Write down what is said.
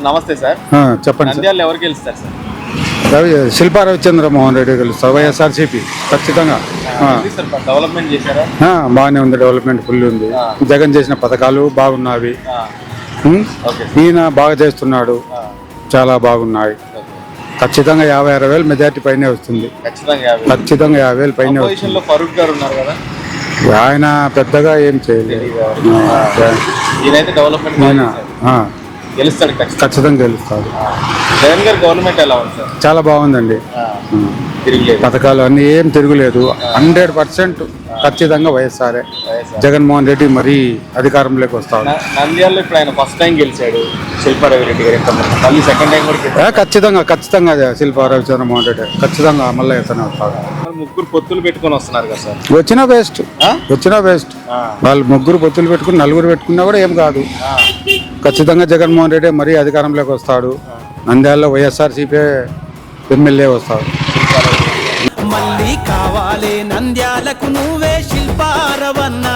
నమస్తే సార్. చెప్పండి నంద్యాలలో ఎవరు గెలుస్తారు సార్? రవి శిల్పా రవిచంద్ర మోహన్ రెడ్డి గెలుస్తారు వైఎస్ఆర్సీపీ ఖచ్చితంగా. డెవలప్మెంట్ చేశారా? బాగానే ఉంది డెవలప్మెంట్ ఫుల్ ఉంది. జగన్ చేసిన పథకాలు బాగున్నవి ఈయన బాగా చేస్తున్నాడు. చాలా బాగున్నాయి. ఖచ్చితంగా యాభై అరవై వేలు మెజార్టీ పైనే వస్తుంది. ఖచ్చితంగా యాభై వేలు. పైనే వస్తుంది. అపోజిషన్లో ఫరూక్ గారు ఉన్నారు కదా? ఆయన పెద్దగా ఏం చేయలేదు. గెలుస్తాడు ఖచ్చితంగా. గెలుస్తాడు. జగన్ గారి గవర్నమెంట్ ఎలా ఉంది సార్? చాలా బాగుందండి. పథకాలు అన్నీ ఏం తిరుగులేదు. హండ్రెడ్ పర్సెంట్ ఖచ్చితంగా వైఎస్ఆర్ఏ వైఎస్ఆర్. జగన్మోహన్ రెడ్డి మరీ అధికారంలోకి వస్తాడు. నంద్యాలలో ఇప్పుడు ఆయన ఫస్ట్ టైం గెలిచాడు శిల్పారావు రెడ్డి గారు. మళ్ళీ సెకండ్ టైం కూడా ఖచ్చితంగా ఖచ్చితంగా అదే శిల్పా రవిచంద్రమోహన్ రెడ్డి. ఖచ్చితంగా మళ్ళీ ఇతనే వస్తాడు. ముగ్గురు పొత్తులు పెట్టుకొని వస్తున్నారు కదా సార్. వచ్చినా వేస్ట్? వచ్చినా వేస్ట్ వాళ్ళు ముగ్గురు పొత్తులు పెట్టుకుని నలుగురు పెట్టుకున్నా కూడా ఏం కాదు. ఖచ్చితంగా జగన్మోహన్ రెడ్డి మరీ అధికారంలోకి వస్తాడు. నంద్యాలలో వైఎస్ఆర్సీపీ ఎమ్మెల్యే వస్తాడు. మళ్ళీ కావాలి నంద్యాలకు నువ్వే శిల్పారవన్నా